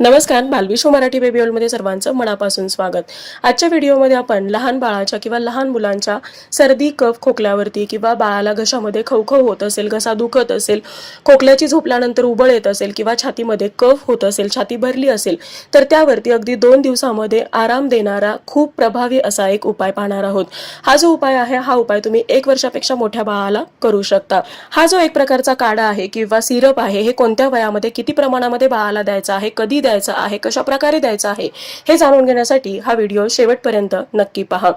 नमस्कार बालविश्व मराठी बेबी ऑलमध्ये सर्वांचं मनापासून स्वागत. आजच्या व्हिडिओमध्ये आपण लहान बाळाच्या किंवा लहान मुलांच्या सर्दी कफ खोकल्यावरती किंवा बाळाला घशामध्ये खवखव होत असेल घसा दुखत असेल खोकल्याची झोपल्यानंतर उबळ येत असेल किंवा छातीमध्ये कफ होत असेल छाती भरली असेल तर त्यावरती अगदी दोन दिवसामध्ये आराम देणारा खूप प्रभावी असा एक उपाय पाहणार आहोत. हा जो उपाय आहे हा उपाय तुम्ही एक वर्षापेक्षा मोठ्या बाळाला करू शकता. हा जो एक प्रकारचा काढा आहे किंवा सिरप आहे हे कोणत्या वयामध्ये किती प्रमाणामध्ये बाळाला द्यायचा आहे कधी द्यायचा आहे कशा प्रकारे द्यायचा आहे हे जाणून घेण्यासाठी हा व्हिडिओ शेवटपर्यंत नक्की पहा.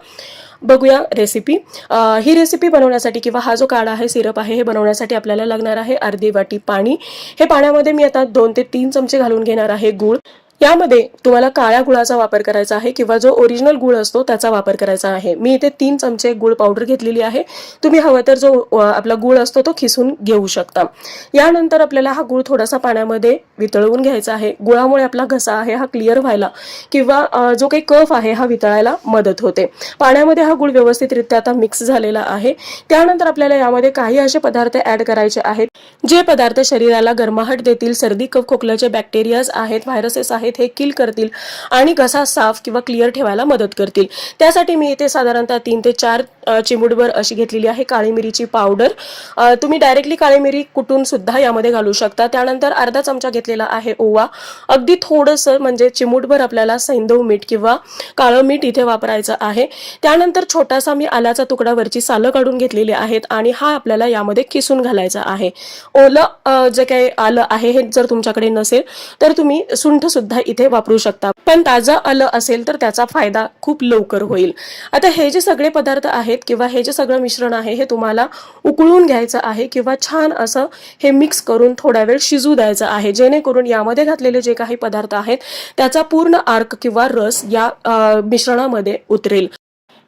बघूया रेसिपी आ, ही रेसिपी बनवण्यासाठी किंवा हा जो काढा आहे सिरप आहे हे बनवण्यासाठी आपल्याला लागणार आहे अर्धी वाटी पाणी. हे पाण्यामध्ये मी आता दोन ते तीन चमचे घालून घेणार आहे गूळ. यामध्ये तुम्हाला काळ्या गुळाचा वापर करायचा आहे किंवा जो ओरिजिनल गुळ असतो त्याचा वापर करायचा आहे. मी इथे तीन चमचे गुळ पावडर घेतलेली आहे. तुम्ही हवं तर जो आपला गुळ असतो तो खिसून घेऊ शकता. यानंतर आपल्याला हा गुळ थोडासा पाण्यामध्ये वितळवून घ्यायचा आहे. गुळामुळे आपला घसा आहे हा क्लिअर व्हायला किंवा जो काही कफ आहे हा वितळायला मदत होते. पाण्यामध्ये हा गुळ व्यवस्थितरित्या आता मिक्स झालेला आहे. त्यानंतर आपल्याला यामध्ये काही असे पदार्थ ऍड करायचे आहेत जे पदार्थ शरीराला गरमाहट देतील सर्दी कफ खोकल्याचे बॅक्टेरियाज आहेत व्हायरसेस आहेत हे किल करतील आणि घसा साफ किंवा क्लिअर ठेवायला मदत करतील. त्यासाठी मी इथे साधारणतः तीन ते चार चिमूटभर अशी घेतलेली आहे काळी मिरीची पावडर तुम्ही डायरेक्टली काळी मिरी कुटून सुद्धा यामध्ये घालू शकता. त्यानंतर अर्धा चमचा घेतलेला आहे ओवा. अगदी थोडंसं म्हणजे चिमूटभर आपल्याला सैंदव मीठ किंवा काळं मीठ इथे वापरायचं आहे. त्यानंतर छोटासा मी आल्याचा तुकडा वरची सालं काढून घेतलेली आहेत आणि हा आपल्याला यामध्ये किसून घालायचा आहे. ओलं जे काही आलं आहे हे जर तुमच्याकडे नसेल तर तुम्ही सुंठ सुद्धा इथे वापरू शकता. पण ताजं आलं असेल तर त्याचा फायदा खूप लवकर होईल. आता हे जे सगळे पदार्थ आहेत किंवा हे जे सगळं मिश्रण आहे हे तुम्हाला उकळून घ्यायचं आहे किंवा छान असं हे मिक्स करून थोडा वेळ शिजू द्यायचं आहे. जेणेकरून यामध्ये घातलेले जे काही पदार्थ आहेत त्याचा पूर्ण आर्क किंवा रस या मिश्रणामध्ये उतरेल.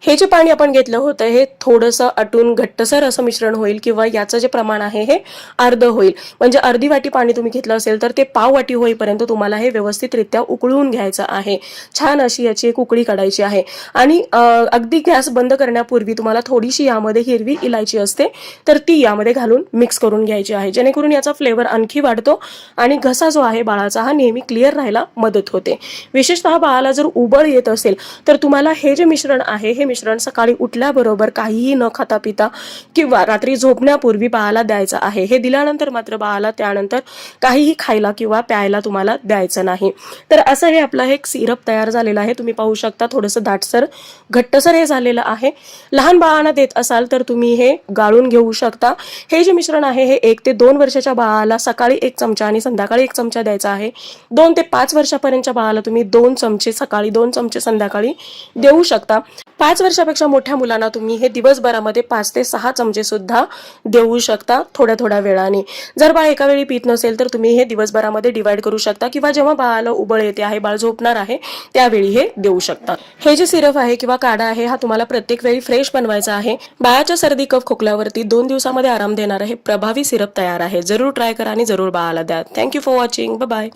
हे जे पाणी आपण घेतलं होतं हे थोडंसं अटून घट्टसर असं मिश्रण होईल किंवा याचं जे प्रमाण आहे हे अर्ध होईल. म्हणजे अर्धी वाटी पाणी तुम्ही घेतलं असेल तर ते पाव वाटी होईपर्यंत तुम्हाला हे व्यवस्थितरित्या उकळून घ्यायचं आहे. छान अशी याची एक उकळी काढायची आहे. आणि अगदी गॅस बंद करण्यापूर्वी तुम्हाला थोडीशी यामध्ये हिरवी इलायची असते तर ती यामध्ये घालून मिक्स करून घ्यायची आहे. जेणेकरून याचा फ्लेवर आणखी वाढतो आणि घसा जो आहे बाळाचा हा नेहमी क्लिअर राहायला मदत होते. विशेषतः बाळाला जर उबळ येत असेल तर तुम्हाला हे जे मिश्रण आहे हे मिश्रण सकाळी उठल्याबरोबर काहीही न खाता पिता किंवा रात्री झोपण्यापूर्वी बाळाला द्यायचं आहे. हे दिल्यानंतर मात्र बाळाला त्यानंतर काहीही खायला किंवा प्यायला तुम्हाला द्यायचं नाही. तर असं हे आपलं हे एक सिरप तयार झालेलं आहे. तुम्ही पाहू शकता थोडंसं दाटसर घट्टसर हे झालेलं आहे. लहान बाळांना देत असाल तर तुम्ही हे गाळून घेऊ शकता. हे जे मिश्रण आहे हे एक ते दोन वर्षाच्या बाळाला सकाळी एक चमचा आणि संध्याकाळी एक चमचा द्यायचा आहे. दोन ते पाच वर्षापर्यंतच्या बाळाला तुम्ही दोन चमचे सकाळी दोन चमचे संध्याकाळी देऊ शकता. पाच वर्षापेक्षा मोठ्या मुलांना तुम्ही हे दिवसभरामध्ये पाच ते सहा चमचे सुद्धा देऊ शकता थोड्या थोड्या वेळाने. जर बाळ एका वेळी पित नसेल तर तुम्ही हे दिवसभरामध्ये डिवाइड करू शकता किंवा जेव्हा बाळाला उबळ येते आहे बाळ झोपणार आहे त्यावेळी हे देऊ शकता. हे जे सिरप आहे किंवा काढा आहे हा तुम्हाला प्रत्येक वेळी फ्रेश बनवायचा आहे. बाळाच्या सर्दी कफ खोकल्यावरती दोन दिवसामध्ये आराम देणार आहे प्रभावी सिरप तयार आहे. जरूर ट्राय करा आणि जरूर बाळाला द्या. Thank you for watching bye